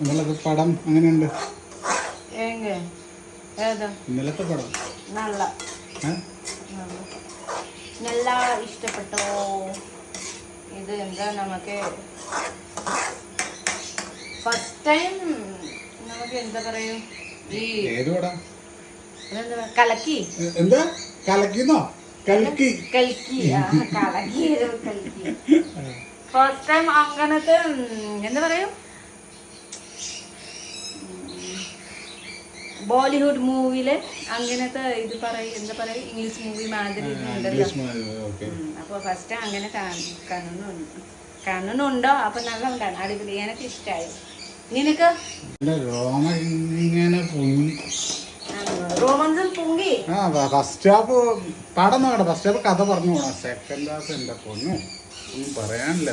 ഇന്നലത്തെ പടം അങ്ങനെയുണ്ട് ഇന്നലത്തെ പടം. നല്ല? നല്ല. ഇഷ്ടപ്പെട്ടോ? ഇത് എന്താ നമുക്ക്? ഫസ്റ്റ് ടൈം നമുക്ക് എന്താ പറയൂ? ഈ കലക്കി? എന്താ? കലക്കിന്നോ? കലക്കി കൽക്കി. ആ, കലക്കി. കൽക്കി. ഫസ്റ്റ് ടൈം അങ്ങനത്തെ എന്താ പറയും? ബോളിവുഡ് മൂവിയിലെ അങ്ങനത്തെ ഇത് പറയും എന്താ പറയുക ഇംഗ്ലീഷ് മൂവി മാതിരി ഉണ്ടല്ലോ ഇംഗ്ലീഷ് ഓക്കെ. ഉം, അപ്പൊ ഫസ്റ്റ് അങ്ങനെ കാണ- കാണുന്നുണ്ട്. കാണുന്നുണ്ടോ? അപ്പൊ നല്ല അടിപൊളി. എനിക്ക് ഇഷ്ടമായി നിനക്ക്? ഫസ്റ്റ് ഹാഫ് ഫസ്റ്റ് കഥ പറഞ്ഞു സെക്കൻഡ് ഹാഫ് എന്റെ പൊന്നു. ഒന്നും പറയാനില്ല